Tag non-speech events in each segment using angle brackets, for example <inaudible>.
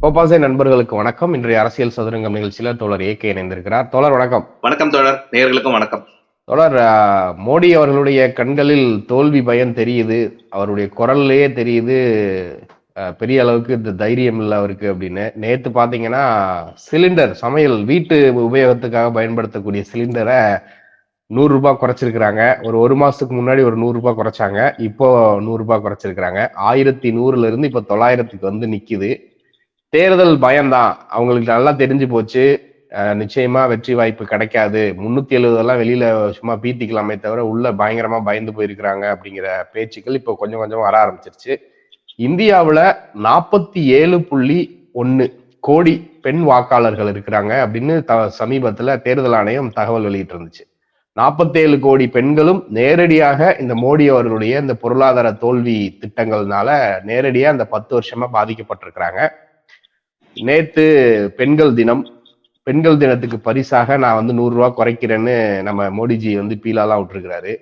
கோபாசை நண்பர்களுக்கு வணக்கம். இன்றைய அரசியல் சதுரங்கம் நிகழ்ச்சியில தோழர் ஏகே இணைந்திருக்கிறார். தோழர் வணக்கம். வணக்கம் தோழர். நேயர்களுக்கும் வணக்கம். தோழர் ஆஹ், மோடி அவர்களுடைய கண்களில் தோல்வி பயம் தெரியுது. அவருடைய குரல்லையே தெரியுது. பெரிய அளவுக்கு இந்த தைரியம் இல்லை அவருக்கு அப்படின்னு. நேத்து பாத்தீங்கன்னா சிலிண்டர் சமையல் வீட்டு உபயோகத்துக்காக பயன்படுத்தக்கூடிய சிலிண்டரை நூறு ரூபாய் குறைச்சிருக்கிறாங்க. ஒரு ஒரு மாசத்துக்கு முன்னாடி ஒரு நூறு ரூபாய் குறைச்சாங்க. இப்போ நூறு ரூபாய் குறைச்சிருக்கிறாங்க. ஆயிரத்தி நூறுல இருந்து இப்ப தொள்ளாயிரத்துக்கு வந்து நிக்குது. தேர்தல் பயம்தான். அவங்களுக்கு நல்லா தெரிஞ்சு போச்சு. நிச்சயமா வெற்றி வாய்ப்பு கிடைக்காது. முன்னூத்தி எழுபதெல்லாம் வெளியில சும்மா பீத்திக்கலாமே தவிர உள்ள பயங்கரமா பயந்து போயிருக்கிறாங்க அப்படிங்கிற பேச்சுக்கள் இப்போ கொஞ்சம் கொஞ்சம் வர ஆரம்பிச்சிருச்சு. இந்தியாவில் நாற்பத்தி ஏழு புள்ளி ஒன்று கோடி பெண் வாக்காளர்கள் இருக்கிறாங்க அப்படின்னு த சமீபத்தில் தேர்தல் ஆணையம் தகவல் வெளியிட்டு இருந்துச்சு நாற்பத்தேழு கோடி பெண்களும் நேரடியாக இந்த மோடி அவர்களுடைய இந்த பொருளாதார தோல்வி திட்டங்கள்னால நேரடியா இந்த பத்து வருஷமா பாதிக்கப்பட்டிருக்கிறாங்க. நேத்து பெண்கள் தினம். பெண்கள் தினத்துக்கு பரிசாக நான் வந்து நூறு ரூபா குறைக்கிறேன்னு நம்ம மோடிஜி வந்து பீலாலாம் விட்டுருக்கிறாரு.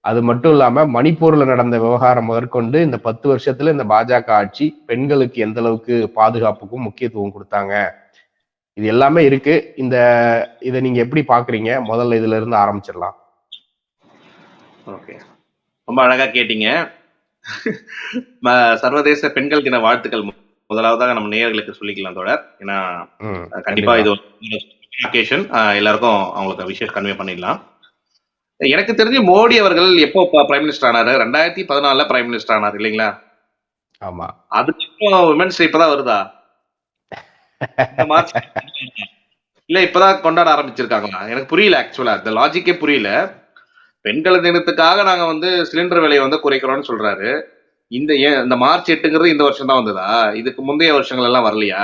அது மட்டும் இல்லாம மணிப்பூர்ல நடந்த விவகாரம் முதற்கொண்டு இந்த பத்து வருஷத்துல இந்த பாஜக ஆட்சி பெண்களுக்கு எந்த அளவுக்கு பாதுகாப்புக்கும் முக்கியத்துவம் கொடுத்தாங்க. இது எல்லாமே இருக்கு. இந்த இதை நீங்க எப்படி பாக்குறீங்க? முதல்ல இதுல இருந்து ஆரம்பிச்சிடலாம். ஓகே. ரொம்ப அழகா கேட்டீங்க. சர்வதேச பெண்கள் தின வாழ்த்துக்கள். முதலாவதாக நம்ம நேயர்களுக்கு சொல்லிக்கலாம் தோழர். ஏன்னா கண்டிப்பா இது அக்கேஷன் எல்லாருக்கும் அவங்களுக்கு விஷயம் கன்வே பண்ணிடலாம். எனக்கு தெரிஞ்சு மோடி அவர்கள் எப்போ பிரைம் மினிஸ்டர் ஆனாரு? ரெண்டாயிரத்தி பதினாலுல பிரைம் மினிஸ்டர் ஆனார் இல்லைங்களா? ஆமா. அதுக்கப்புறம் விமன்ஸ் இப்பதான் வருதா? <laughs> இல்ல இப்பதான் கொண்டாட ஆரம்பிச்சிருக்காங்களா எனக்கு புரியல ஆக்சுவலா இந்த லாஜிக்கே புரியல. பெண்கள் தினத்துக்காக நாங்க வந்து சிலிண்டர் விலையை வந்து குறைக்கிறோம்னு சொல்றாரு. இந்த ஏன் இந்த மார்ச் எட்டுங்கிறது இந்த வருஷம் தான் வந்ததா? இதுக்கு முந்தைய வருஷங்கள் எல்லாம் வரலையா?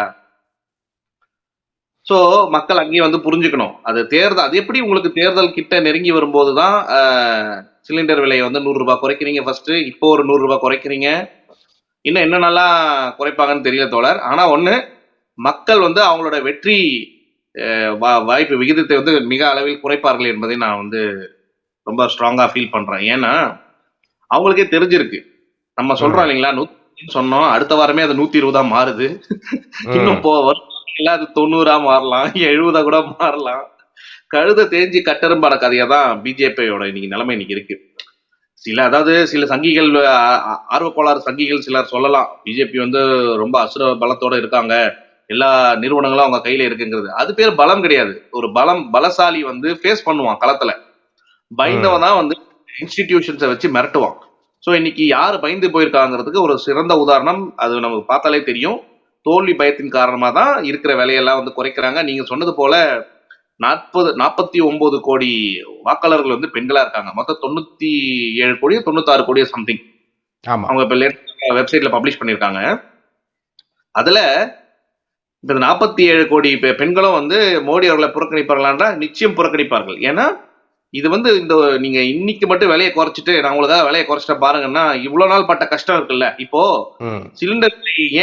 சோ மக்கள் அங்கேயும் வந்து புரிஞ்சுக்கணும். அது தேர்தல் அது எப்படி உங்களுக்கு தேர்தல் கிட்ட நெருங்கி வரும்போது தான் சிலிண்டர் விலையை வந்து நூறு ரூபாய் குறைக்கிறீங்க ஃபர்ஸ்ட் இப்போ ஒரு நூறு ரூபாய் குறைக்கிறீங்க. இன்னும் என்னென்னலாம் குறைப்பாங்கன்னு தெரியல தோழர். ஆனா ஒன்று மக்கள் வந்து அவங்களோட வெற்றி வாய்ப்பு விகிதத்தை வந்து மிக அளவில் குறைப்பார்கள் என்பதை நான் வந்து ரொம்ப ஸ்ட்ராங்கா ஃபீல் பண்றேன். ஏன்னா அவங்களுக்கே தெரிஞ்சிருக்கு. நம்ம சொல்றோம் இல்லைங்களா நூத்தி சொன்னோம் அடுத்த வாரமே அது நூத்தி இருபதா மாறுது. இன்னும் போ வருஷத்துல அது தொண்ணூறா மாறலாம் எழுபதா கூட மாறலாம். கழுத தேஞ்சி கட்டெரும்பான கதையா தான் பிஜேபியோட இன்னைக்கு நிலைமை இன்னைக்கு இருக்கு. சில அதாவது சில சங்கிகள் ஆர்வக்கோளாறு சங்கிகள் சிலர் சொல்லலாம். பிஜேபி வந்து ரொம்ப அசுர பலத்தோட இருக்காங்க. எல்லா நிறுவனங்களும் அவங்க கையில இருக்குங்கிறது. அது பேர் பலம் கிடையாது. ஒரு பலம் பலசாலி வந்து ஃபேஸ் பண்ணுவான் களத்துல. பயந்தவன் தான் வந்து இன்ஸ்டிடியூஷன்ஸை வச்சு மிரட்டுவான். ஸோ இன்னைக்கு யார் பயந்து போயிருக்காங்கிறதுக்கு ஒரு சிறந்த உதாரணம். அது நமக்கு பார்த்தாலே தெரியும். தோல்வி பயத்தின் காரணமா தான் இருக்கிற விலையெல்லாம் வந்து குறைக்கிறாங்க. நீங்க சொன்னது போல நாற்பது நாற்பத்தி ஒன்பது கோடி வாக்காளர்கள் வந்து பெண்களா இருக்காங்க. மொத்தம் தொண்ணூத்தி ஏழு கோடி தொண்ணூத்தாறு கோடி சம்திங் ஆமா. அவங்க இப்ப வெப்சைட்ல பப்ளிஷ் பண்ணிருக்காங்க அதுல இந்த நாற்பத்தி ஏழு கோடி பெண்களும் வந்து மோடி அவர்களை புறக்கணிப்பார்களா நிச்சயம் புறக்கணிப்பார்கள். ஏன்னா இது வந்து இந்த நீங்க இன்னைக்கு மட்டும் விலையை குறைச்சிட்டு நான் உங்களுக்காக விலையை குறைச்சிட்ட பாருங்கன்னா இவ்வளவு நாள் பட்ட கஷ்டம் இருக்குல்ல. இப்போ சிலிண்டர்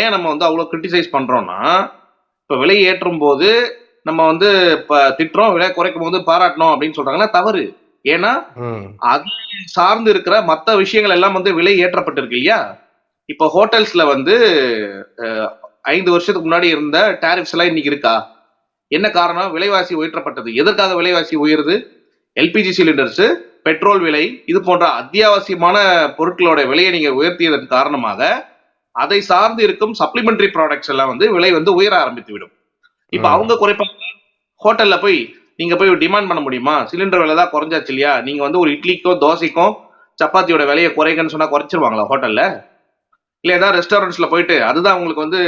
ஏன் நம்ம வந்து அவ்வளவு கிரிட்டிசைஸ் பண்றோம்னா இப்ப விலை ஏற்றும் போது நம்ம வந்து இப்ப திட்டுறோம் விலை குறைக்கும் போது பாராட்டணும் அப்படின்னு சொல்றாங்கன்னா தவறு. ஏன்னா அது சார்ந்து இருக்கிற மத்த விஷயங்கள் எல்லாம் வந்து விலை ஏற்றப்பட்டிருக்கு இல்லையா? இப்போ ஹோட்டல்ஸ்ல வந்து ஐந்து வருஷத்துக்கு முன்னாடி இருந்த டாரிஃப்ஸ் எல்லாம் இன்னைக்கு இருக்கா? என்ன காரணம்? விலைவாசி உயர்த்தப்பட்டது. எதற்காக விலைவாசி உயருது? எல்பிஜி சிலிண்டர்ஸ் பெட்ரோல் விலை இது போன்ற அத்தியாவசியமான பொருட்களோட விலையை நீங்க உயர்த்தியதன் காரணமாக அதை சார்ந்து இருக்கும் சப்ளிமெண்டரி ப்ராடக்ட்ஸ் எல்லாம் வந்து விலை வந்து உயர ஆரம்பித்து விடும் இப்ப. அவங்க குறைப்பாங்க ஹோட்டல்ல போய் நீங்க போய் டிமாண்ட் பண்ண முடியுமா? சிலிண்டர் விலை தான் குறைஞ்சாச்சு இல்லையா? நீங்க வந்து ஒரு இட்லிக்கோ தோசைக்கும் சப்பாத்தியோட விலையை குறைக்கன்னு சொன்னா குறைச்சிருவாங்களா ஹோட்டல்ல? இல்லை ஏதாவது ரெஸ்டாரண்ட்ஸ்ல போயிட்டு அதுதான் உங்களுக்கு வந்து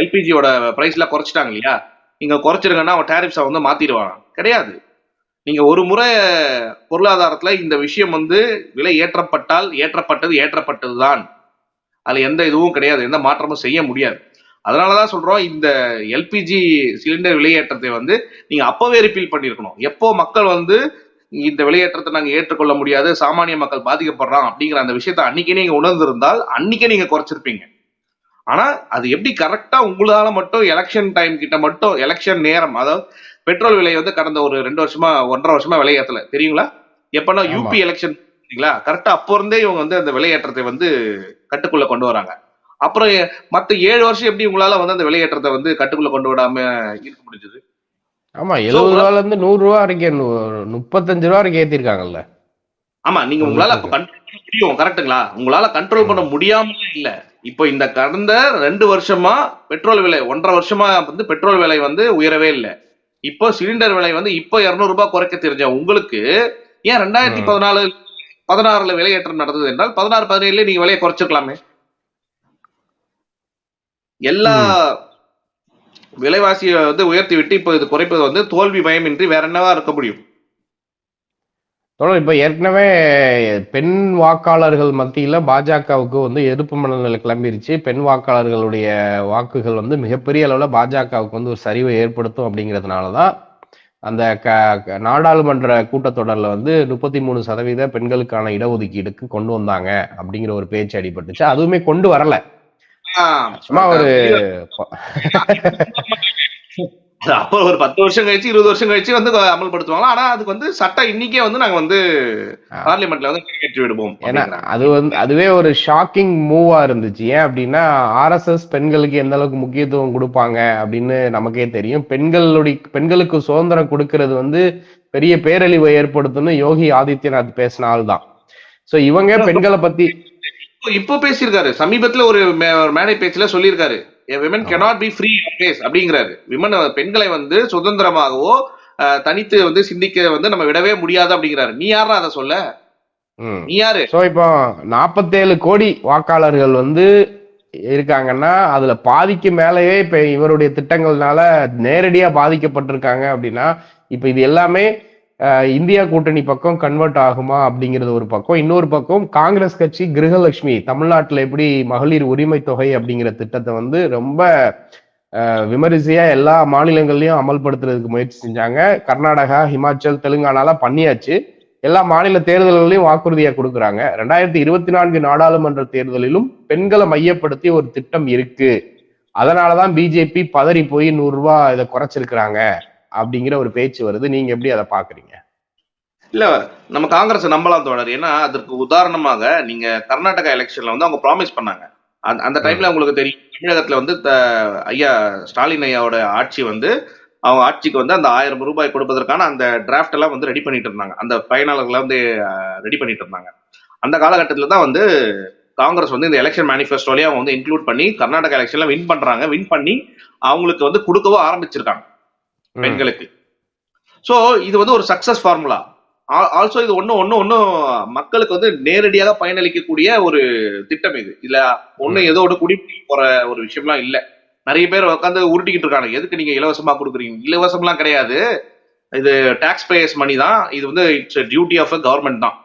எல்பிஜியோட ப்ரைஸ்லாம் குறைச்சிட்டாங்க இல்லையா? நீங்க குறைச்சிருங்கன்னா அவன் டேரிஃப்ஸை வந்து மாத்திடுவாங்க கிடையாது. நீங்க ஒரு முறை பொருளாதாரத்துல இந்த விஷயம் வந்து விலை ஏற்றப்பட்டால் ஏற்றப்பட்டது ஏற்றப்பட்டதுதான். அதுல எந்த இதுவும் கிடையாது. எந்த மாற்றமும் செய்ய முடியாது. அதனாலதான் சொல்றோம் இந்த எல்பிஜி சிலிண்டர் விலையேற்றத்தை வந்து நீங்க அப்பவே ரிப்பீல் பண்ணிருக்கணும் எப்போ மக்கள் வந்து இந்த விலையேற்றத்தை நாங்க ஏற்றுக்கொள்ள முடியாது சாமானிய மக்கள் பாதிக்கப்படுறாங்க அப்படிங்கிற அந்த விஷயத்தை அன்னைக்கே நீங்க உணர்ந்திருந்தால் அன்னைக்கே நீங்க குறைச்சிருப்பீங்க. ஆனா அது எப்படி கரெக்டா உங்களால மட்டும் எலெக்ஷன் டைம் கிட்ட மட்டும் எலெக்ஷன் நேரம் அதாவது பெட்ரோல் விலை வந்து கடந்த ஒரு ரெண்டு வருஷமா ஒன்றரை வருஷமா விலை ஏத்தல தெரியுங்களா? எப்பன்னா ஆமா. யூபி எலெக்ஷன் சரிங்களா கரெக்டா அப்போ இருந்தே இவங்க வந்து அந்த விலையேற்றத்தை வந்து கட்டுக்குள்ள கொண்டு வராங்க. அப்புறம் மத்த ஏழு வருஷம் எப்படி உங்களால வந்து அந்த விலையேற்றத்தை வந்து கட்டுக்குள்ள கொண்டு விடாம இருக்க முடிஞ்சது? ஆமா எழுபது ரூபால இருந்து நூறு ரூபா வரைக்கும் முப்பத்தஞ்சு ரூபா வரைக்கும் ஏத்திருக்காங்கல்ல. ஆமா நீங்க உங்களால முடியும் கரெக்ட்டுங்களா உங்களால கண்ட்ரோல் பண்ண முடியாம இல்ல. இப்போ இந்த கடந்த ரெண்டு வருஷமா பெட்ரோல் விலை ஒன்றரை வருஷமா வந்து பெட்ரோல் விலை வந்து உயரவே இல்ல. இப்போ சிலிண்டர் விலை வந்து இப்போ இருநூறு ரூபாய் குறைக்க தெரிஞ்ச உங்களுக்கு ஏன் ரெண்டாயிரத்தி. பதினாலு பதினாறுல விலையேற்றம் நடந்தது என்றால் பதினாறு பதினேழுல நீங்க விலையை குறைச்சிருக்கலாமே. எல்லா விலைவாசியை வந்து உயர்த்தி விட்டு இப்போ இது குறைப்பது வந்து தோல்வி பயமின்றி வேற என்னவா இருக்க முடியும்? இப்போ ஏற்கனவே பெண் வாக்காளர்கள் மத்தியில் பாஜகவுக்கு வந்து எதிர்ப்பு மனநிலை கிளம்பிருச்சு. பெண் வாக்காளர்களுடைய வாக்குகள் வந்து மிகப்பெரிய அளவில் பாஜகவுக்கு வந்து ஒரு சரிவை ஏற்படுத்தும் அப்படிங்கிறதுனாலதான் அந்த க க- நாடாளுமன்ற கூட்டத்தொடரில் வந்து முப்பத்தி மூணு சதவீத பெண்களுக்கான இடஒதுக்கீடுக்கு கொண்டு வந்தாங்க அப்படிங்கிற ஒரு பேச்சு அடிபட்டுச்சு. அதுவுமே கொண்டு வரலை. சும்மா ஒரு <laughs> அது அப்போ ஒரு பத்து வருஷம் கழிச்சு இருபது வருஷம் கழிச்சு வந்து அமல்படுத்துவாங்க ஆனா அதுக்கு வந்து சட்டம் இன்னைக்கே வந்து நாங்க வந்து. பார்லிமெண்ட்ல வந்து நிறைவேற்றி விடுவோம் ஏன்னா. அது வந்து அதுவே ஒரு ஷாக்கிங் மூவா இருந்துச்சு. ஏன் அப்படின்னா ஆர்எஸ்எஸ் பெண்களுக்கு எந்த அளவுக்கு முக்கியத்துவம் கொடுப்பாங்க அப்படின்னு நமக்கே தெரியும். பெண்களுடைய பெண்களுக்கு சுதந்திரம் கொடுக்கிறது வந்து பெரிய பேரழிவை ஏற்படுத்தும்னு யோகி ஆதித்யநாத் பேசின ஆள் தான் சோ இவங்க பெண்களை பத்தி இப்போ- பேசியிருக்காரு. சமீபத்துல ஒரு மேடை பேச்சுல சொல்லியிருக்காரு. Women cannot be free always அப்படிங்கிறாரு. விமன் பெண்களை வந்து சுதந்திரமாகவோ தனித்து வந்து சிந்திக்க வந்து நம்ம விடவே முடியாது அப்படிங்கிறாரு. நீ யாரா அதை சொல்ல. நீ யாரு? சோ இப்போ நாற்பத்தேழு கோடி வாக்காளர்கள் வந்து இருக்காங்கன்னா அதுல பாதிக்கு மேலேயே இப்ப இவருடைய திட்டங்கள்னால நேரடியா பாதிக்கப்பட்டிருக்காங்க அப்படின்னா இப்ப இது எல்லாமே இந்தியா கூட்டணி பக்கம் கன்வெர்ட் ஆகுமா அப்படிங்கிறது ஒரு பக்கம். இன்னொரு பக்கம் காங்கிரஸ் கட்சி கிரகலட்சுமி தமிழ்நாட்டில் எப்படி மகளிர் உரிமை தொகை அப்படிங்கிற திட்டத்தை வந்து ரொம்ப விமரிசையா எல்லா மாநிலங்கள்லயும் அமல்படுத்துறதுக்கு முயற்சி செஞ்சாங்க. கர்நாடகா ஹிமாச்சல் தெலுங்கானால பண்ணியாச்சு. எல்லா மாநில தேர்தல்களையும் வாக்குறுதியா கொடுக்குறாங்க. ரெண்டாயிரத்தி இருபத்தி நான்கு நாடாளுமன்ற தேர்தலிலும் பெண்களை மையப்படுத்தி ஒரு திட்டம் இருக்கு. அதனாலதான் பிஜேபி பதறி போய் நூறு ரூபாய் இதை குறைச்சிருக்கிறாங்க. அப்படிங்கிற ஒரு பேச்சு வருது. நீங்க எப்படி அதை பாக்குறீங்க இல்ல நம்ம காங்கிரஸ் நம்பலாம் தோழர். ஏன்னா அதற்கு உதாரணமாக நீங்க கர்நாடகா எலெக்ஷன்ல வந்து அவங்க ப்ராமிஸ் பண்ணாங்க. அந்த- அந்த டைம்ல உங்களுக்கு தெரியும். தமிழகத்துல வந்து ஐயா ஸ்டாலின் ஐயாவோட ஆட்சி வந்து அவங்க ஆட்சிக்கு வந்து அந்த ஆயிரம் ரூபாய் கொடுப்பதற்கான அந்த டிராஃப்ட் எல்லாம் வந்து ரெடி பண்ணிட்டு இருந்தாங்க. அந்த பயனாளர்களை வந்து ரெடி பண்ணிட்டு இருந்தாங்க. அந்த காலகட்டத்துல தான் வந்து காங்கிரஸ் வந்து இந்த எலெக்ஷன் மேனிஃபெஸ்டோலயே அவங்க வந்து இன்க்ளூட் பண்ணி கர்நாடகா எலெக்ஷன்ல வின் பண்றாங்க. வின் பண்ணி அவங்களுக்கு வந்து கொடுக்கவும் ஆரம்பிச்சிருக்காங்க. பெண்களுக்கு. சோ இது வந்து ஒரு சக்சஸ் ஃபார்முலா ஆல்சோ இது ஒண்ணு ஒண்ணு ஒன்னும் மக்களுக்கு வந்து நேரடியாக பயனளிக்கக்கூடிய ஒரு திட்டம் இது. இல்ல ஒண்ணு ம். ஏதோ குடி போற ஒரு விஷயம்லாம் இல்ல. நிறைய பேர் உட்காந்து உருட்டிக்கிட்டு இருக்காங்க. எதுக்கு நீங்க இலவசமா கொடுக்குறீங்க? இலவசம்லாம் கிடையாது. இது டாக்ஸ் பேயர்ஸ் மணி தான். இது வந்து it's duty of a government தான்.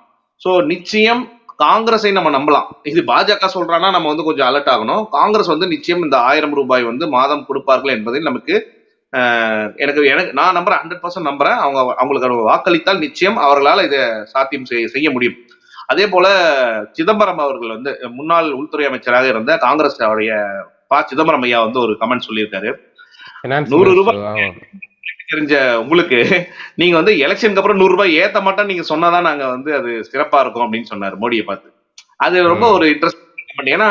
சோ நிச்சயம் காங்கிரஸை நம்ம நம்பலாம். இது பாஜக சொல்றான்னா நம்ம வந்து கொஞ்சம் அலர்ட் ஆகணும். காங்கிரஸ் வந்து நிச்சயம் இந்த ஆயிரம் ரூபாய் வந்து மாதம் கொடுப்பார்கள் என்பதில் நமக்கு எனக்கு எனக்கு நான் நம்புறேன் ஹண்ட்ரட் பர்சன்ட் நம்புறேன். அவங்க அவங்களுக்கு வாக்களித்தால் நிச்சயம் அவர்களால் இதை சாத்தியம் செய்ய முடியும். அதே போல சிதம்பரம் அவர்கள் வந்து முன்னாள் உள்துறை அமைச்சராக இருந்த காங்கிரஸ் அவருடைய ப. சிதம்பரம் ஐயா வந்து ஒரு கமெண்ட் சொல்லியிருக்காரு. நூறு ரூபாய். தெரிஞ்ச உங்களுக்கு நீங்க வந்து எலெக்ஷனுக்கு அப்புறம் நூறு ரூபாய் ஏத்த மாட்டோம் நீங்க சொன்னாதான் நாங்க வந்து அது சிறப்பா இருக்கும் அப்படின்னு சொன்னாரு மோடியை பார்த்து. அது ரொம்ப. ஒரு இன்ட்ரெஸ்ட் ஏன்னா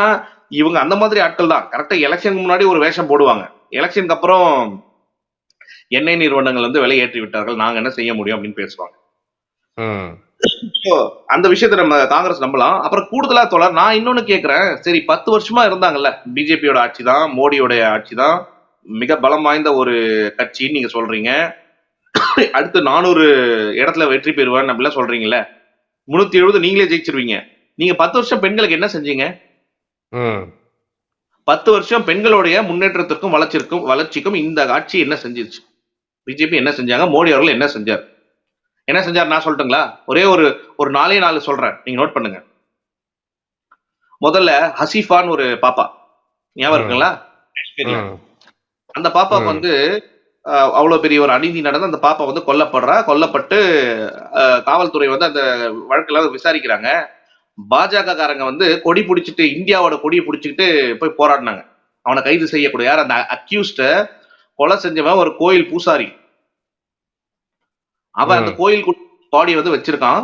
இவங்க அந்த மாதிரி ஆட்கள் தான். கரெக்டா எலெக்ஷனுக்கு முன்னாடி ஒரு வேஷம் போடுவாங்க. எலெக்ஷனுக்கு அப்புறம் எண்ணெய் நிறுவனங்கள் வந்து விலை ஏற்றி விட்டார்கள். நாங்க என்ன செய்ய முடியும் அப்படின்னு பேசுவாங்க. அந்த விஷயத்தை நம்ம காங்கிரஸ் நம்பலாம். அப்புறம் கூடுதலா தொடர் நான் இன்னொன்னு கேக்குறேன். சரி பத்து வருஷமா இருந்தாங்கல்ல பிஜேபியோட ஆட்சி தான் மோடியோட ஆட்சி தான் மிக பலம் வாய்ந்த ஒரு கட்சின்னு நீங்க சொல்றீங்க. அடுத்து நானூறு இடத்துல வெற்றி பெறுவேன் அப்படிலாம் சொல்றீங்கல்ல. முன்னூத்தி எழுபது நீங்களே ஜெயிச்சிருவீங்க. நீங்க பத்து வருஷம் பெண்களுக்கு என்ன செஞ்சீங்க. பத்து வருஷம் பெண்களுடைய முன்னேற்றத்திற்கும் வளர்ச்சிக்கும் வளர்ச்சிக்கும் இந்த ஆட்சி என்ன செஞ்சிருச்சு? பிஜேபி என்ன செஞ்சாங்க? மோடி அவர்கள் என்ன செஞ்சார்? என்ன செஞ்சார்? நான் சொல்லட்டுங்களா? ஒரே ஒரு ஒரு நாலே நாலு சொல்றேன். நீங்க நோட் பண்ணுங்க. முதல்ல ஹசீஃபான்னு ஒரு பாப்பா. ஞாபகம் இருக்குங்களா. அந்த பாப்பாக்கு ம். வந்து அவ்வளவு பெரிய ஒரு அநீதி நடந்து அந்த பாப்பா வந்து கொல்லப்படுறா. கொல்லப்பட்டு காவல்துறை வந்து அந்த வழக்குல விசாரிக்கிறாங்க. பாஜக காரங்க வந்து கொடி பிடிச்சிட்டு இந்தியாவோட கொடியை பிடிச்சிக்கிட்டு போய் போராடினாங்க. அவனை கைது செய்யக்கூடிய யார்? அந்த அக்யூஸ்ட கொலை செஞ்சவன் ஒரு கோயில் பூசாரி. அவன் அந்த. கோயில் பாடியை வந்து வச்சிருக்கான்.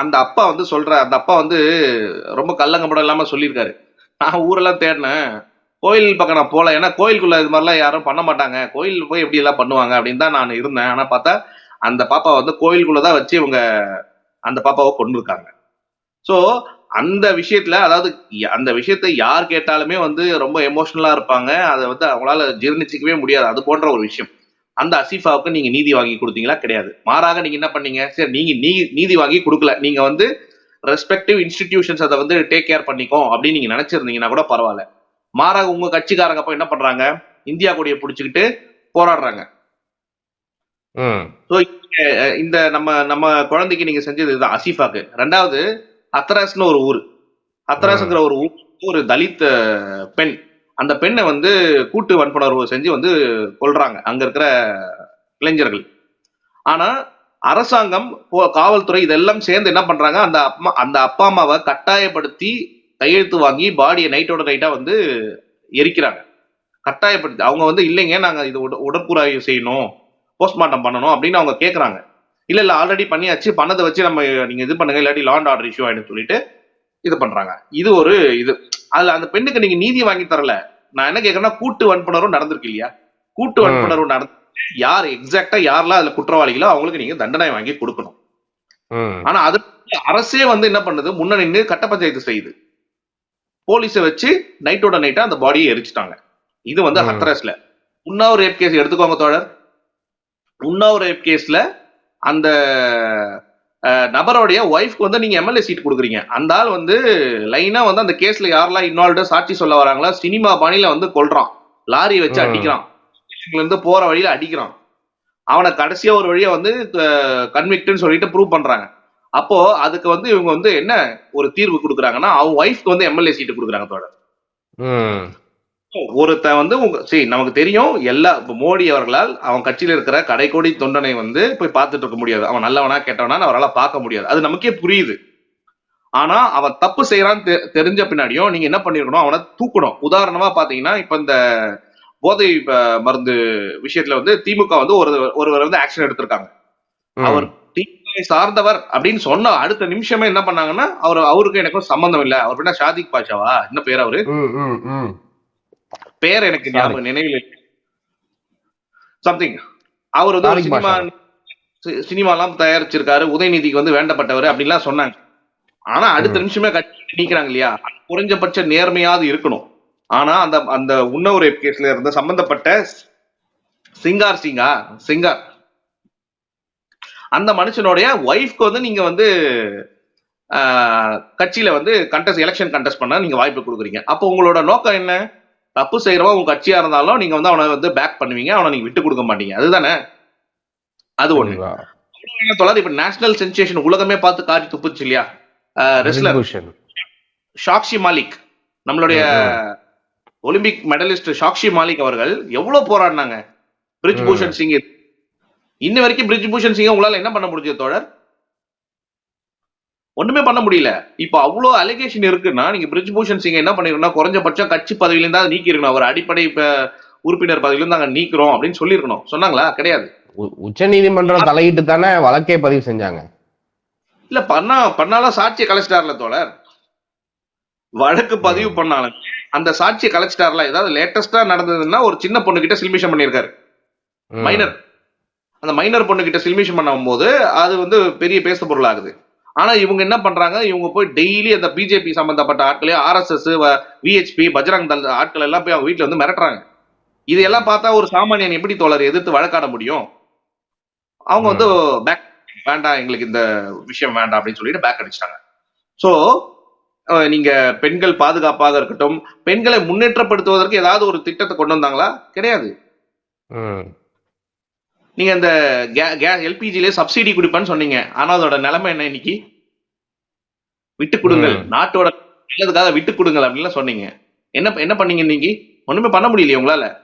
அந்த அப்பா வந்து சொல்ற அந்த அப்பா வந்து ரொம்ப கள்ளங்கப்படம் இல்லாம சொல்லியிருக்காரு. நான் ஊரெல்லாம் தேடினேன். கோயில் பக்கம் நான் போகல ஏன்னா கோயிலுக்குள்ள இது மாதிரிலாம் யாரும் பண்ண மாட்டாங்க. கோயில் போய் எப்படி எல்லாம் பண்ணுவாங்க அப்படின்னு தான் நான் இருந்தேன். ஆனா பார்த்தா அந்த பாப்பா வந்து கோயிலுக்குள்ள தான் வச்சு இவங்க அந்த பாப்பாவை கொண்டு இருக்காங்க ஸோ அந்த விஷயத்துல அதாவது அந்த விஷயத்தை யார் கேட்டாலுமே வந்து ரொம்ப எமோஷனலா இருப்பாங்க. அதை வந்து அவங்களால ஜீர்ணிச்சிக்கவே முடியாது. அது போன்ற ஒரு விஷயம். அந்த அசீஃபாவுக்கு நீங்க நீதி வாங்கி கொடுத்தீங்களா? கிடையாது. மாறாக நீங்க என்ன பண்ணீங்க? சரி நீங்க நீ- நீதி வாங்கி கொடுக்கல. நீங்க வந்து ரெஸ்பெக்டிவ் இன்ஸ்டிடியூஷன்ஸ் அதை வந்து டேக் கேர் பண்ணிக்கோ அப்படின்னு நீங்க நினைச்சிருந்தீங்கன்னா கூட பரவாயில்ல. மாறாக உங்க கட்சிக்காரங்க அப்ப என்ன பண்றாங்க? இந்தியா கொடியை பிடிச்சிக்கிட்டு போராடுறாங்க. இந்த நம்ம நம்ம குழந்தைக்கு நீங்க செஞ்சது இதுதான் அசீஃபாக்கு. ரெண்டாவது ஹத்ராஸ்னு ஒரு ஊர். ஹத்ராஸ்ங்கிற ஒரு ஊர் ஒரு தலித் அஹ், பெண். அந்த பெண்ணை வந்து கூட்டு வன்புணர்வு செஞ்சு வந்து கொல்றாங்க. அங்க இருக்கிற இளைஞர்கள். ஆனா அரசாங்கம் காவல்துறை இதெல்லாம் சேர்ந்து என்ன பண்றாங்க? அந்த அம்மா அந்த அப்பா அம்மாவை கட்டாயப்படுத்தி கையெழுத்து வாங்கி பாடியை நைட்டோட நைட்டா வந்து எரிக்கிறாங்க. கட்டாயப்படுத்தி அவங்க வந்து இல்லைங்க நாங்க இது உட- உடற்கூறாய்வு செய்யணும் போஸ்ட்மார்ட்டம் பண்ணணும் அப்படின்னு அவங்க கேக்குறாங்க. இல்ல இல்ல ஆல்ரெடி பண்ணியாச்சு. பண்ணதை வச்சு நம்ம நீங்க இது பண்ணுங்க இல்லாட்டி லாண்ட் ஆர்டர் இஷ்யூ ஆயிடும் சொல்லிட்டு இது பண்றாங்க. இது ஒரு இது அதுல அந்த பெண்ணுக்கு நீங்க நீதி வாங்கி தரல. நான் என்ன கேக்குறேன்னா கூட்டு வன்புணர்வு நடந்திருக்கு இல்லையா? கூட்டு ம். வன்புணர்வு நடந்து யார் எக்ஸாக்டா யாரெல்லாம் அதுல குற்றவாளிகளோ அவங்களுக்கு நீங்க தண்டனை வாங்கி கொடுக்கணும். ஆனா அது அரசே வந்து என்ன பண்ணுது? முன்ன நின்று கட்ட பஞ்சாயத்து செய்யுது. போலீஸை வச்சு நைட்டோட நைட்டா அந்த பாடியை எரிச்சிட்டாங்க. இது வந்து. ஹத்ரஸ்ல உன்னாவ் ரேப் கேஸ் எடுத்துக்கோங்க தோழர். உன்னாவ் ரேப் கேஸ்ல அந்த நபருடைய ஒய்ஃப்க்கு வந்து நீங்க எம்எல்ஏ சீட் கொடுக்குறீங்க. அந்த ஆள் வந்து லைனா வந்து அந்த கேஸ்ல யாரெல்லாம் இன்வால்வ்டு சாட்சி சொல்ல வராங்களோ சினிமா பாணியில வந்து கொல்றான். லாரி வச்சு. அடிக்கிறான். இருந்து போற வழியில அடிக்கிறான். அவனை கடைசியா ஒரு வழியா வந்து கன்விக்ட்னு சொல்லிட்டு ப்ரூவ் பண்றாங்க. அப்போ அதுக்கு வந்து இவங்க வந்து என்ன ஒரு தீர்வு கொடுக்குறாங்கன்னா அவங்க ஒய்ஃப்க்கு வந்து எம்எல்ஏ சீட்டு கொடுக்குறாங்க தோழர். ஒருத்தன் வந்து உங்க சரி நமக்கு தெரியும் எல்லா மோடி அவர்களால் அவன் கட்சியில இருக்கிற கடைக்கோடி தொண்டனை வந்து போய் பார்த்துட்டு இருக்க முடியாது. அவன் நல்லவனா கெட்டவனா அவரால் பார்க்க முடியாது. அது நமக்கே புரியுது. ஆனா அவன் தப்பு செய்யறான்னு தெரிஞ்ச பின்னாடியும் நீங்க என்ன பண்ணிருக்கணும்? அவனை தூக்கணும். உதாரணமா பாத்தீங்கன்னா இப்ப இந்த போதை மருந்து விஷயத்துல வந்து திமுக வந்து ஒரு ஒருவர் வந்து ஆக்ஷன் எடுத்திருக்காங்க. அவர் திமுக சார்ந்தவர் அப்படின்னு சொன்ன அடுத்த நிமிஷமே என்ன பண்ணாங்கன்னா அவர் அவருக்கு எனக்கும் சம்பந்தம் இல்ல. அவர் பேர் ஷாதிக் பாஷாவா? என்ன பேர் அவரு? பேர் எனக்கு ஞாபகம் நினைவில் சம்திங் அவர் வந்து ஒரு சினிமா சினிமாலாம் தயாரிச்சிருக்காரு. உதயநிதிக்கு வந்து வேண்டப்பட்டவர் அப்படின்லாம் சொன்னாங்க. ஆனா அடுத்த. நிமிஷமே கட்சி நீக்கிறாங்க இல்லையா? குறைஞ்சபட்ச நேர்மையாவது இருக்கணும். ஆனா அந்த அந்த உன்னவ ரேப் கேஸ்ல இருந்த சம்பந்தப்பட்ட சிங்கார் சிங்கா சிங்கார். அந்த மனுஷனுடைய ஒய்ஃப்க்கு வந்து நீங்க வந்து கட்சியில வந்து கண்டெஸ்ட் எலெக்ஷன் கண்டெஸ்ட் பண்ண நீங்க வாய்ப்பு கொடுக்குறீங்க. அப்போ உங்களோட நோக்கம் என்ன? தப்பு செய்யறவன் உங்க கட்சியா இருந்தாலும் நீங்க வந்து அவனை வந்து பேக் பண்ணுவீங்க. அவனை நீங்க விட்டு கொடுக்க மாட்டீங்க. அதுதானே? அது ஒண்ணு. தொல்லாது இப்ப நேஷனல் சென்சேஷன் உலகமே பார்த்து காரி துப்புச்சு இல்லையா? ரெஸ்லர். ஷாக்ஷி மாலிக் நம்மளுடைய ஒலிம்பிக் மெடலிஸ்ட் ஷாக்ஷி மாலிக் அவர்கள் எவ்வளவு போராடினாங்க? பிரிஜ். பூஷன் சிங் இன்ன வரைக்கும் பிரிஜ் பூஷன் சிங் உங்களால என்ன பண்ண முடிஞ்சது தோழர்? ஒண்ணுமே பண்ண முடியல. இப்ப அவ்வளவு அலிகேஷன் இருக்குன்னா நீங்க பிரிஜ் பூஷன் சிங் என்ன பண்ணிருக்கணும் குறைஞ்சபட்சம் கட்சி பதவியில இருந்தா நீக்கிருக்கணும் அவர் அடிப்படை இப்ப உறுப்பினர் பதவியில இருந்து நாங்க நீக்கிறோம் அப்படின்னு சொல்லியிருக்கணும். சொன்னாங்களா? கிடையாது. உ- உச்சநீதிமன்றம் தலையிட்டு தானே வழக்கே பதிவு செஞ்சாங்க. இல்ல பண்ணா பண்ணாலும் சாட்சியை கலைச்சிட்டார்ல தோழர். வழக்கு பதிவு பண்ணாலும் அந்த சாட்சியை கலைச்சிட்டார்ல. ஏதாவது லேட்டஸ்டா நடந்ததுன்னா ஒரு சின்ன பொண்ணு கிட்ட சில்மிஷம் பண்ணியிருக்காரு. மைனர் அந்த மைனர் பொண்ணு கிட்ட சில்மிஷம் பண்ணும்போது அது வந்து பெரிய பேச பொருள் ஆகுது ஆனா இவங்க என்ன பண்றாங்க? இவங்க போய் டெய்லி அந்த பிஜேபி சம்பந்தப்பட்ட ஆட்களே ஆர்எஸ்எஸ் விஹெச்பி பஜ்ரங் தள் ஆட்கள் எல்லாம் போய் அவங்க வீட்டுல வந்து மிரட்டுறாங்க. இதையெல்லாம் பார்த்தா ஒரு சாமானியன் எப்படி தோழர் எதிர்த்து வழக்காட முடியும்? அவங்க வந்து பேக் வேண்டாம் எங்களுக்கு இந்த விஷயம் வேண்டாம் அப்படின்னு சொல்லிட்டு பேக் அடிச்சிட்டாங்க. ஸோ நீங்க பெண்கள் பாதுகாப்பாக இருக்கட்டும் பெண்களை முன்னேற்றப்படுத்துவதற்கு ஏதாவது ஒரு திட்டத்தை கொண்டு வந்தாங்களா? கிடையாது. நீங்க இந்த எல்பிஜிலே சப்சிடி கொடுப்பேன்னு சொன்னீங்க. ஆனா அதோட நிலைமை என்ன இன்னைக்கு? விட்டு கொடுங்கள். நாட்டோட நல்லதுக்காக விட்டு கொடுங்கள் அப்படின்னு சொன்னீங்க. என்ன என்ன பண்ணீங்க இன்னைக்கு? ஒண்ணுமே பண்ண முடியலையே உங்களால.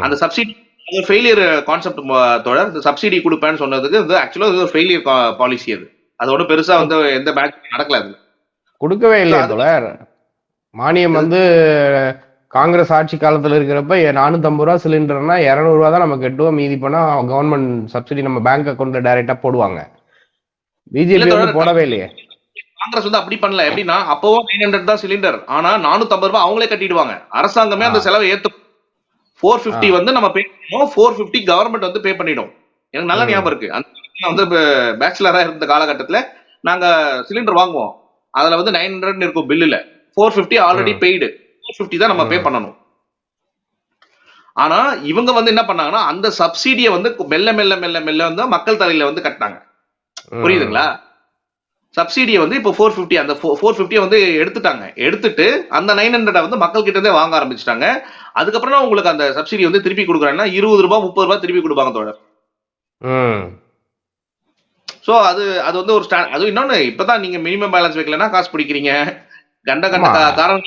அந்த சப்சிடி ஃபெயிலியர் கான்செப்ட் தொடர். இந்த சப்சிடி கொடுப்பேன்னு சொன்னதுக்கு இது ஆக்சுவலா இது ஃபெயிலியர் பாலிசி அது. அது ஒன்றும் பெருசா வந்து எந்த பேங்க் நடக்கல அது. கொடுக்கவே இல்லையா அது- தோழர். மானியம் வந்து காங்கிரஸ் ஆட்சி காலத்துல இருக்கிறப்ப நானூத்தம்பது ரூபா சிலிண்டர்னா இருநூறு ரூபா தான் நம்ம கட்டுவோம். மீதி போனா கவர்மெண்ட் சப்சிடி நம்ம பேங்க் அக்கௌண்ட்ல டைரக்டா போடுவாங்க. பிஜேபி வந்து போடவே இல்லையே. காங்கிரஸ் வந்து அப்படி பண்ணல. எப்படின்னா அப்பவும் நைன் ஹண்ட்ரட் தான் சிலிண்டர் ஆனா நானூத்தி ரூபாய் அவங்களே கட்டிடுவாங்க. அரசாங்கமே அந்த. செலவை ஏத்து ஃபோர் பிப்டி வந்து நம்ம பே பண்ணுவோம் ஃபோர் பிப்டி கவர்மெண்ட் வந்து பே பண்ணிடும். எனக்கு நல்ல. ஞாபகம் இருக்கு. அந்த வந்து பேச்சுலரா இருந்த காலகட்டத்துல நாங்க சிலிண்டர் வாங்குவோம். அதுல வந்து நைன் ஹண்ட்ரட் இருக்கும் பில்லுல four fifty already. Paid four fifty தான் நம்ம பே. பண்ணணும். ஆனா இவங்க வந்து என்ன பண்ணாங்கன்னா அந்த சப்சிடியை வந்து மெல்ல மெல்ல மெல்ல மெல்ல வந்து மக்கள் தலையில வந்து கட்டினாங்க. புரியுதுங்களா? சப்சிடியை வந்து இப்போ ஃபோர் ஃபிஃப்டி அந்த ஃபோர் ஃபிஃப்டியை வந்து எடுத்துட்டாங்க. எடுத்துட்டு அந்த நைன் ஹண்ட்ரட் வந்து மக்கள் கிட்ட இருந்தே வாங்க ஆரம்பிச்சிட்டாங்க. அதுக்கப்புறம் உங்களுக்கு அந்த சப்சிடி வந்து திருப்பி கொடுக்குறாங்கன்னா இருபது ரூபாய் முப்பது ரூபாய் திருப்பி கொடுப்பாங்க தோழர். ஸோ அது அது வந்து ஒரு ஸ்டா அது இன்னொன்னு இப்பதான் நீங்க மினிமம் பேலன்ஸ் வைக்கலன்னா காசு பிடிக்கிறீங்க. கண்ட கண்ட காரணம்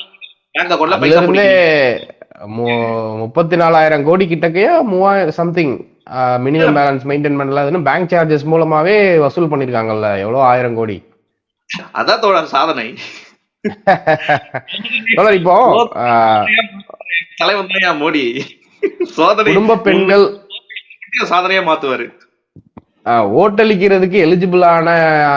முப்பத்தி நாலாயிரம் கோடி கிட்டக்கையா மூவாயிரம் சம்திங் மினிமம் பேலன்ஸ் மெயின்டைன் பண்ணல பேங்க் சார்ஜஸ் மூலமாவே வசூல் பண்ணிருக்காங்கல்ல எவ்வளவு ஆயிரம் கோடி? அதான் தோழர் சாதனை. <laughs> தோழர், இப்போ தலைவன் மோடி. சோதனை குடும்ப பெண்கள் சாதனையா மாத்துவாரு. ஓட்டளிக்கிறதுக்கு எலிஜிபிளான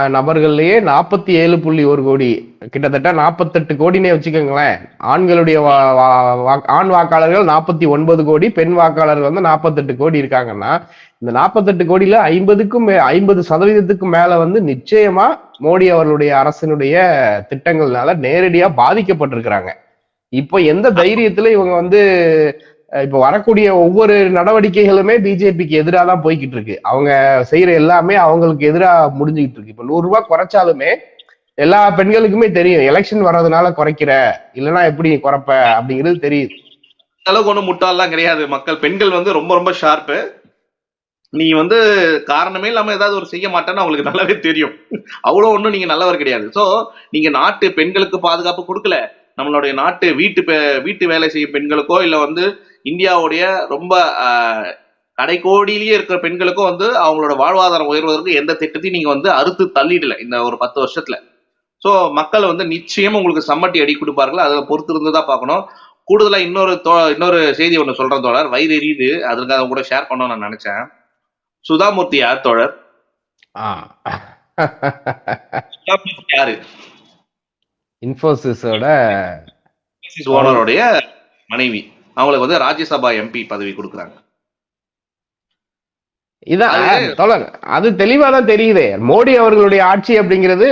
நபர்கள்லயே நாற்பத்தி ஏழு புள்ளி ஒரு கோடி. கிட்டத்தட்ட நாற்பத்தெட்டு கோடினே வச்சுக்கோங்களேன். ஆண்களுடைய வா- வா- வா- ஆண் வாக்காளர்கள் நாற்பத்தி ஒன்பது கோடி பெண் வாக்காளர்கள் வந்து நாற்பத்தெட்டு கோடி இருக்காங்கன்னா இந்த நாற்பத்தெட்டு கோடியில ஐம்பதுக்கும் ஐம்பது சதவீதத்துக்கும் மேல வந்து நிச்சயமா மோடி அவர்களுடைய அரசினுடைய திட்டங்கள்னால நேரடியா பாதிக்கப்பட்டிருக்கிறாங்க. இப்போ எந்த தைரியத்துல இவங்க வந்து இப்போ வரக்கூடிய ஒவ்வொரு நடவடிக்கைகளுமே பிஜேபிக்கு எதிராக தான் போய்கிட்டு இருக்கு. அவங்க செய்யற எல்லாமே அவங்களுக்கு எதிராக முடிஞ்சுக்கிட்டு இருக்கு. இப்போ நூறு ரூபாய் குறைச்சாலுமே எல்லா பெண்களுக்குமே தெரியும். எலெக்ஷன் வர்றதுனால குறைக்கிற இல்லைன்னா எப்படி குறைப்ப அப்படிங்கிறது தெரியுது. அளவுக்கு ஒன்றும் முட்டாள்லாம் கிடையாது மக்கள். பெண்கள் வந்து ரொம்ப ரொம்ப ஷார்ப்பு நீ வந்து காரணமே இல்லாம ஏதாவது ஒரு செய்ய மாட்டேன்னு அவங்களுக்கு நல்லாவே தெரியும். அவ்வளோ ஒன்றும் நீங்க நல்லவர் கிடையாது. ஸோ நீங்க நாட்டு பெண்களுக்கு பாதுகாப்பு கொடுக்கல. நம்மளுடைய நாட்டு வீட்டு பெ- வீட்டு வேலை செய்யும் பெண்களுக்கோ இல்லை வந்து இந்தியாவுடைய ரொம்ப கடைக்கோடியிலேயே இருக்கிற பெண்களுக்கும் வந்து அவங்களோட வாழ்வாதாரம் உயர்வதற்கு எந்த திட்டத்தையும் நீங்க வந்து அறுத்து தள்ளிடல இந்த ஒரு பத்து வருஷத்துல. ஸோ மக்கள் வந்து நிச்சயம் உங்களுக்கு சம்மட்டி அடி கொடுப்பார்கள். அதில் பொறுத்து இருந்து தான் பார்க்கணும். கூடுதலா இன்னொரு தோ- இன்னொரு செய்தி ஒன்று சொல்றேன் தோழர். வயிறு எரியுது. அதுக்காக கூட ஷேர் பண்ணணும்னு நான் நினைச்சேன். சுதாமூர்த்தி யார் தோழர்? சுதாமூர்த்தி யாரு? இன்ஃபோசிஸோட ஓனருடைய மனைவி. அவங்களுக்கு வந்து ராஜ்யசபா எம்பி பதவி கொடுக்குறாங்க. இதான் அது- அஹ், தோழர் அது தெளிவா தான் தெரியுதே. மோடி அவர்களுடைய ஆட்சி அப்படிங்கிறது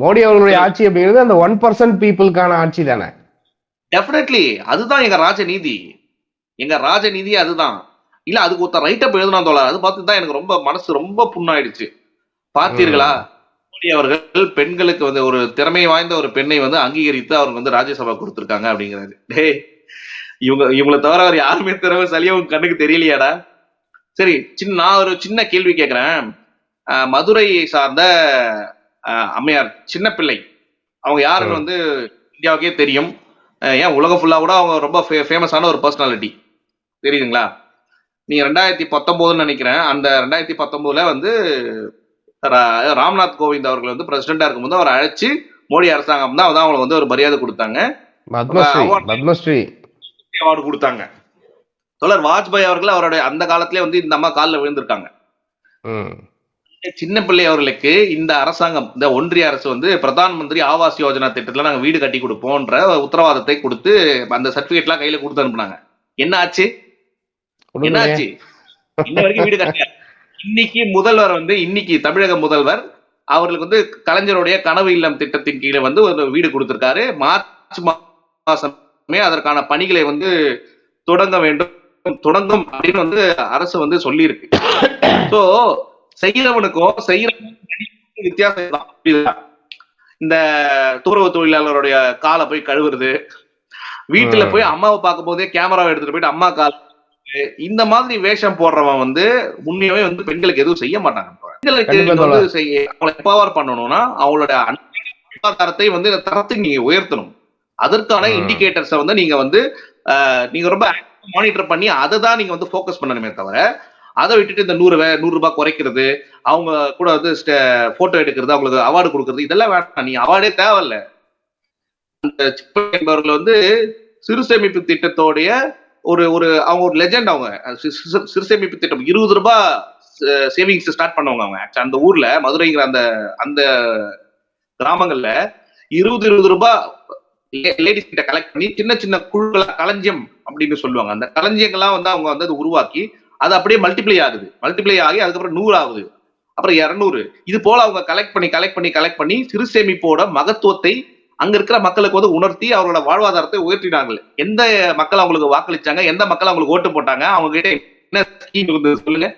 மோடி அவர்களுடைய ஆட்சி அப்படிங்கிறது அந்த ஒன் பர்சன்ட் பீப்புளுக்கான ஆட்சி தானே. டெஃபினெட்லி அதுதான் எங்க ராஜநீதி. எங்க ராஜநீதி அதுதான். இல்ல அதுக்கு ஒருத்தர் ரைட் அப் எழுதுனா தோழர். அது பார்த்து தான் எனக்கு ரொம்ப மனசு ரொம்ப புண்ணாயிடுச்சு. பார்த்தீர்களா? மோடி அவர்கள் பெண்களுக்கு வந்து ஒரு திறமை வாய்ந்த ஒரு பெண்ணை வந்து அங்கீகரித்து அவருக்கு வந்து ராஜ்யசபா கொடுத்துருக்காங்க அப்படிங்கிறாரு டேய் இவங்க இவங்களை தவிர அவர் யாருமே திறமைசாலியா உங்க கண்ணுக்கு தெரியலையாடா? சரி சின்ன நான் ஒரு சின்ன கேள்வி கேட்கிறேன் அஹ், மதுரையை சார்ந்த அம்மையார் சின்ன பிள்ளை. அவங்க யாருன்னு. வந்து இந்தியாவுக்கே தெரியும். ஏன் உலகம் ஃபுல்லா கூட அவங்க ரொம்ப ஃபேமஸான ஒரு பர்சனாலிட்டி தெரியுதுங்களா? நீங்க ரெண்டாயிரத்தி பத்தொன்பதுன்னு நினைக்கிறேன். அந்த ரெண்டாயிரத்தி பத்தொன்பதுல வந்து ராம்நாத் கோவிந்த் அவர்கள் வந்து பிரசிடண்டா இருக்கும்போது அவரை அழைச்சு மோடி அரசாங்கம் தான் அவங்களுக்கு வந்து ஒரு மரியாதை கொடுத்தாங்க. பத்மஸ்ரீ பத்மஸ்ரீ. அவார்டு கொடுத்தாங்க. தொடர் வாஜ்பாய் அவர்கள் அவருடைய அந்த காலத்திலே வந்து இந்த அம்மா காலில் விழுந்திருக்காங்க. சின்ன பிள்ளை அவர்களுக்கு இந்த அரசாங்கம் இந்த ஒன்றிய அரசு வந்து பிரதான் மந்திரி ஆவாஸ் யோஜனா திட்டத்துல நாங்க வீடு கட்டி கொடுப்போம்ன்ற உத்தரவாதத்தை கொடுத்து அந்த சர்டிபிகேட்லாம் கையில கொடுத்து அனுப்புனாங்க. என்ன ஆச்சு? என்ன. ஆச்சு? இன்ன வரைக்கும் வீடு கட்டல. இன்னைக்கு முதல்வர் வந்து இன்னைக்கு தமிழக முதல்வர் அவர்களுக்கு வந்து கலைஞருடைய கனவு இல்லம் திட்டத்தின் கீழே வந்து ஒரு வீடு கொடுத்திருக்காரு. மார்ச் மாசமே அதற்கான பணிகளை வந்து தொடங்க வேண்டும் தொடங்கும் அப்படின்னு வந்து அரசு வந்து சொல்லியிருக்கு. சோ செய்யறவனுக்கும் செய்யறவனுக்கும் வித்தியாசம் தான்? இந்த துப்புரவு தொழிலாளருடைய காலை போய் கழுவுறது வீட்டுல. போய் அம்மாவை பார்க்கும் போதே கேமராவை எடுத்துட்டு போயிட்டு அம்மா கால் இந்த மாதிரி வேஷம் போடுறவன் வந்து உண்மையாவே வந்து பெண்களுக்கு எதுவும் செய்ய மாட்டாங்க. பெண்களுக்கு வந்து செய்ய அவங்களை எம்பவர் பண்ணணும்னா அவங்களோட தரத்தை வந்து தரத்தை நீங்க உயர்த்தணும். அதற்கான. இண்டிகேட்டர்ஸை வந்து நீங்க வந்து நீங்க ரொம்ப மானிட்டர் பண்ணி அதை தான் நீங்க வந்து ஃபோக்கஸ் பண்ணணுமே தவிர அதை விட்டுட்டு இந்த நூறு நூறு ரூபாய் குறைக்கிறது அவங்க கூட வந்து போட்டோ எடுக்கிறது அவங்களுக்கு அவார்டு கொடுக்கறது இதெல்லாம் வேண்டாம். நீ அவார்டே தேவையில்ல. அந்த என்பவர்கள் வந்து சிறு சேமிப்பு திட்டத்தோடைய ஒரு ஒரு அவங்க ஒரு லெஜெண்ட் அவங்க. சிறு சேமிப்பு திட்டம். இருபது ரூபாய் சேவிங்ஸ் ஸ்டார்ட் பண்ணுவாங்க அவங்க அந்த ஊர்ல மதுரைங்கிற அந்த அந்த கிராமங்கள்ல இருபது இருபது ரூபாய் லேடிஸ் கிட்ட கலெக்ட் பண்ணி சின்ன சின்ன குழுக்கள களஞ்சியம் அப்படின்னு சொல்லுவாங்க. அந்த களஞ்சியங்கள்லாம் வந்து அவங்க வந்து அதை உருவாக்கி அது அப்படியே மல்டிப்ளை ஆகுது. மல்டிப்ளை ஆகி அதுக்கப்புறம் நூறு ஆகுது. அப்புறம் இருநூறு. இது போல அவங்க கலெக்ட் பண்ணி கலெக்ட் பண்ணி கலெக்ட் பண்ணி சிறு சேமிப்போட மகத்துவத்தை அங்க இருக்கிற மக்களுக்கு வந்து உணர்த்தி அவரோட வாழ்வாதாரத்தை உயர்த்தினாங்க எந்த மக்கள் அவங்களுக்கு வாக்களிச்சாங்க? எந்த மக்கள் அவங்களுக்கு ஓட்டு போட்டாங்க? அவங்க கிட்ட என்ன ஸ்கீம் இருந்தது சொல்லுங்க.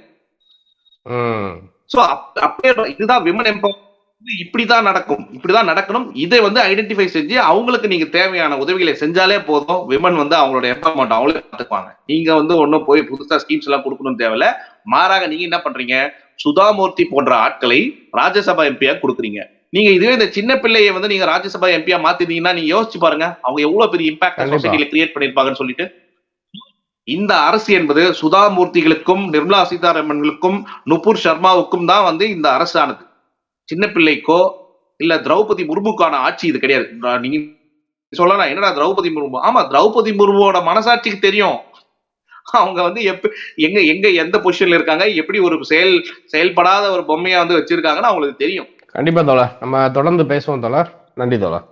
ம். சோ அப்பே இதுதான் விமன் எம்பவர் இப்படிதான் நடக்கும். இப்படிதான் நடக்கணும். இதை வந்து ஐடென்டிஃபை செஞ்சு அவங்களுக்கு நீங்க தேவையான உதவிகளை செஞ்சாலே போதும். விமன் வந்து அவங்களோட எம்பவர்மெண்ட் அவங்களே பார்த்துக்குவாங்க நீங்க வந்து ஒன்னும் போய் புதுசா ஸ்கீம்ஸ் எல்லாம் கொடுக்கணும் தேவையில்ல. மாறாக நீங்க என்ன பண்றீங்க? சுதாமூர்த்தி போன்ற ஆட்களை ராஜ்யசபா எம்பியா கொடுக்குறீங்க. நீங்க இதுவே இந்த சின்ன பிள்ளையை வந்து நீங்க ராஜ்யசபா எம்பியா மாத்திட்டீங்கன்னா நீங்க யோசிச்சு பாருங்க. அவங்க எவ்வளவு பெரிய இம்பாக்ட். சொசைட்டில கிரியேட் பண்ணிருப்பாங்கன்னு சொல்லிட்டு. இந்த அரசு என்பது சுதாமூர்த்திகளுக்கும் நிர்மலா சீதாராமன்களுக்கும் நுபுர் சர்மாவுக்கும் தான் வந்து இந்த அரசானது சின்ன பிள்ளைக்கோ இல்ல திரௌபதி முர்முக்கான ஆட்சி இது கிடையாது. நீங்க சொல்லலாம் என்னடா திரௌபதி முர்மு? ஆமா திரௌபதி முர்முவோட மனசாட்சிக்கு தெரியும். அவங்க வந்து எப்ப எங்க எங்க எந்த பொசிஷன்ல இருக்காங்க எப்படி ஒரு செயல் செயல்படாத ஒரு பொம்மையா வந்து வச்சிருக்காங்கன்னு அவங்களுக்கு தெரியும். கண்டிப்பா தோழர். நம்ம தொடர்ந்து பேசுவோம் தோழர். நன்றி தோழர்.